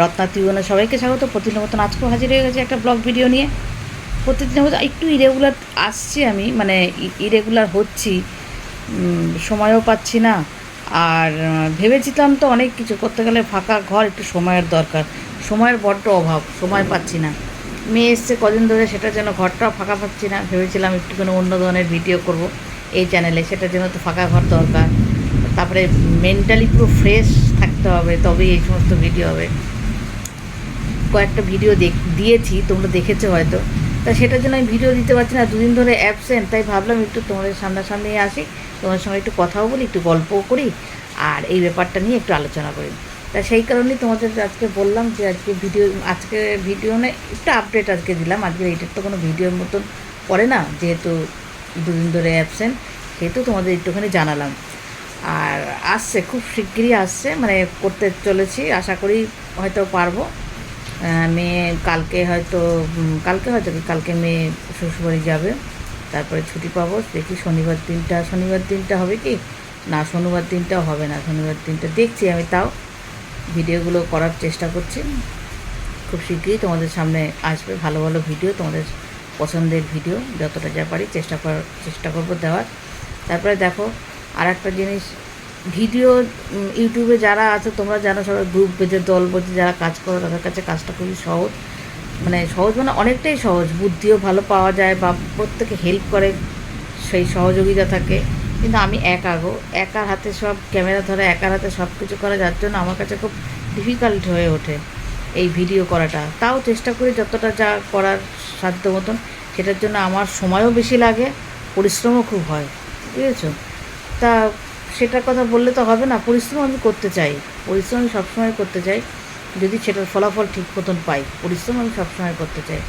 রত্না ত্রিভুবনে সবাইকে স্বাগত। প্রতিদিনের মতন আজকেও হাজির হয়ে গেছে একটা ব্লগ ভিডিও নিয়ে। প্রতিদিনের মতো একটু ইরেগুলার আসছি আমি মানে ইরেগুলার হচ্ছি সময়ও পাচ্ছি না। আর ভেবেছিলাম তো অনেক কিছু করতে গেলে ফাঁকা ঘর একটু সময়ের দরকার। সময়ের বড্ড অভাব, সময় পাচ্ছি না। মেয়ে এসছে কদিন ধরে সেটার জন্য ঘরটাও ফাঁকা পাচ্ছি না, ভেবেছিলাম একটুখানি অন্য ধরনের ভিডিও করব এই চ্যানেলে সেটার জন্য তো ফাঁকা ঘর দরকার। তারপরে মেন্টালি পুরো ফ্রেশ থাকতে হবে, তবেই এই সমস্ত ভিডিও হবে। কয়েকটা ভিডিও দিয়েছি, তোমরা দেখেছ হয়তো। তা সেটার জন্য আমি ভিডিও দিতে পারছি না, দুদিন ধরে অ্যাবসেন্ট তাই ভাবলাম একটু তোমাদের সামনাসামনি আসি তোমার সঙ্গে একটু কথাও বলি, একটু গল্পও করি, আর এই ব্যাপারটা নিয়ে একটু আলোচনা করি। তা সেই কারণেই তোমাদের আজকে বললাম যে আজকে ভিডিও আজকে ভিডিও না একটু আপডেট আজকে দিলাম, আজকে এইটার তো কোনো ভিডিওর মতন পড়ে না, যেহেতু দুদিন ধরে অ্যাবসেন্ট সেহেতু তোমাদের একটুখানি জানালাম। আর আসছে, খুব শিগগিরই আসছে মানে করতে চলেছি, আশা করি হয়তো পারব। মেয়ে কালকে হয়তো কালকে হয়তো কালকে মেয়ে শ্বশুরবাড়ি যাবে। তারপরে ছুটি পাবো। দেখি শনিবার দিনটা শনিবার দিনটা হবে কি? না, শনিবার দিনটাও হবে না। শনিবার দিনটা দেখছি আমি তাও। ভিডিওগুলো করার চেষ্টা করছি। খুব শীঘ্রই তোমাদের সামনে আসবে। ভালো ভালো ভিডিও, তোমাদের পছন্দের ভিডিও, যতটা যা পারি চেষ্টা করার, চেষ্টা করব দেওয়ার। তারপরে দেখো আর একটা জিনিস ভিডিও ইউটিউবে যারা আছে, তোমরা জানো সবাই গ্রুপ বেঁধে, দল বেঁধে যারা কাজ করো, তাদের কাছে কাজটা খুবই সহজ। মানে সহজ মানে অনেকটাই সহজ। বুদ্ধিও ভালো পাওয়া যায় বা প্রত্যেকে হেল্প করে, সেই সহযোগিতা থাকে। কিন্তু আমি একা গো। একার হাতে সব ক্যামেরা ধরে, একার হাতে সব কিছু করা, যার জন্য আমার কাছে খুব ডিফিকাল্ট হয়ে ওঠে এই ভিডিও করাটা। তাও চেষ্টা করি যতটা যা করার সাধ্য মতন। সেটার জন্য আমার সময়ও বেশি লাগে, পরিশ্রমও খুব হয়। বুঝেছ? তা সেটার কথা বললে তো হবে না। পরিশ্রম আমি করতে চাই। পরিশ্রম আমি সবসময় করতে চাই। যদি সেটার ফলাফল ঠিক মতন পাই, পরিশ্রম আমি সবসময় করতে চাই।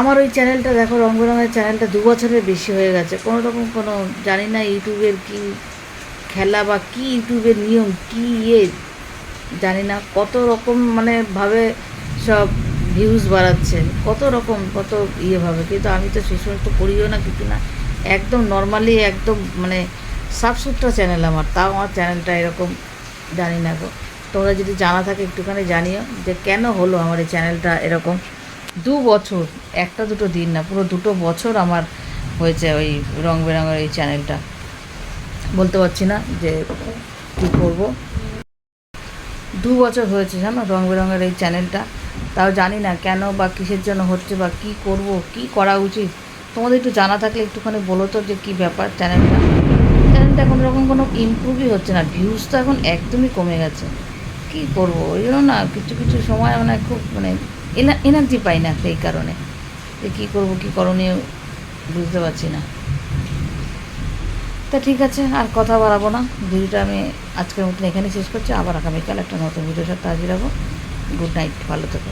আমার ওই চ্যানেলটা দেখো রং বেরঙের চ্যানেলটা দু বছরের বেশি হয়ে গেছে। কোনো রকম কোনো জানি না ইউটিউবের কি খেলা বা কি ইউটিউবের নিয়ম, কি ইয়ে জানি না। কত রকম মানে ভাবে সব ভিউজ বাড়াচ্ছে। কত রকম, কত ইয়ে ভাবে। কিন্তু আমি তো সেই সময় তো করিও না কিছু না। একদম নর্মালি একদম মানে সাফসুতরা চ্যানেল আমার, তাও আমার চ্যানেলটা এরকম জানি না গো। তোমরা যদি জানা থাকে একটুখানি জানিও যে কেন হলো আমার এই চ্যানেলটা এরকম। দু বছর, একটা দুটো দিন না, পুরো দুটো বছর আমার হয়েছে ওই রং বেরঙের এই চ্যানেলটা বলতে পারছি না যে কী করব। দু বছর হয়েছে জানো রং বেরঙের এই চ্যানেলটা তাও জানি না কেন বা কিসের জন্য হচ্ছে বা কি করব, কি করা উচিত? তোমাদের একটু জানা থাকলে একটুখানি বলো তো যে কী ব্যাপার চ্যানেলটা চ্যানেলটা এখন রকম কোনো ইমপ্রুভই হচ্ছে না। ভিউজ তো এখন একদমই কমে গেছে। কি করব? ওই জন্য না কিছু কিছু সময় মানে খুব মানে এনার্জি পাই না সেই কারণে। যে কী করব, কী করণীয় বুঝতে পারছি না। তা ঠিক আছে, আর কথা বাড়াবো না। ভিডিওটা আমি আজকের মতন এখানে শেষ করছি। আবার আগামীকাল একটা নতুন ভিডিওর সাথে হাজির হব। গুড নাইট, ভালো থেকো।